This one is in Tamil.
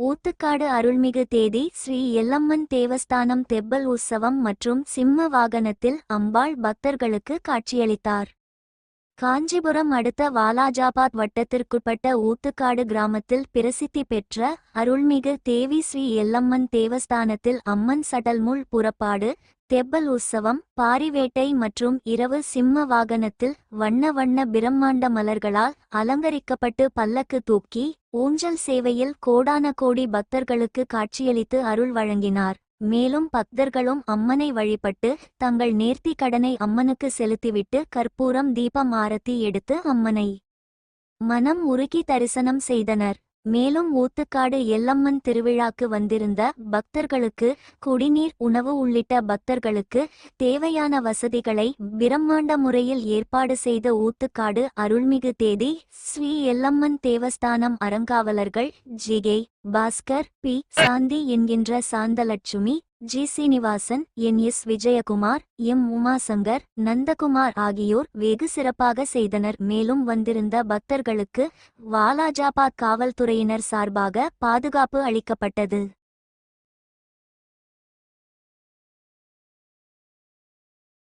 ஊத்துக்காடு அருள்மிகு தேதி ஸ்ரீ எல்லம்மன் தேவஸ்தானம் தெப்பல் உற்சவம் மற்றும் சிம்ம வாகனத்தில் அம்பாள் பக்தர்களுக்கு காட்சியளித்தார். காஞ்சிபுரம் அடுத்த வாலாஜாபாத் வட்டத்திற்குட்பட்ட ஊத்துக்காடு கிராமத்தில் பிரசித்தி பெற்ற அருள்மிகு தேவி ஸ்ரீ எல்லம்மன் தேவஸ்தானத்தில் அம்மன் சடல்முள் புறப்பாடு தெப்பல் உற்சவம் பாரிவேட்டை மற்றும் இரவு சிம்ம வாகனத்தில் வண்ண வண்ண பிரம்மாண்ட மலர்களால் அலங்கரிக்கப்பட்டு பல்லக்கு தூக்கி ஊஞ்சல் சேவையில் கோடான கோடி பக்தர்களுக்கு காட்சியளித்து அருள் வழங்கினார். மேலும் பக்தர்களும் அம்மனை வழிபட்டு தங்கள் நேர்த்தி கடனை அம்மனுக்கு செலுத்திவிட்டு கற்பூரம் தீபம் ஆரத்தி எடுத்து அம்மனை மனம் உருக்கி தரிசனம் செய்தனர். மேலும் ஊத்துக்காடு எல்லம்மன் திருவிழாக்கு வந்திருந்த பக்தர்களுக்கு குடிநீர் உணவு உள்ளிட்ட பக்தர்களுக்கு தேவையான வசதிகளை பிரம்மாண்ட முறையில் ஏற்பாடு செய்த ஊத்துக்காடு அருள்மிகு தேதி ஸ்ரீ எல்லம்மன் தேவஸ்தானம் அறங்காவலர்கள் ஜிகே பாஸ்கர் பி சாந்தி என்கின்ற Santhalakshmi G. Srinivasan N. S. Vijayakumar M. Umashankar Nandakumar ஆகியோர் வெகு சிறப்பாக செய்தனர். மேலும் வந்திருந்த பக்தர்களுக்கு வாலாஜாபாத் காவல்துறையினர் சார்பாக பாதுகாப்பு அளிக்கப்பட்டது.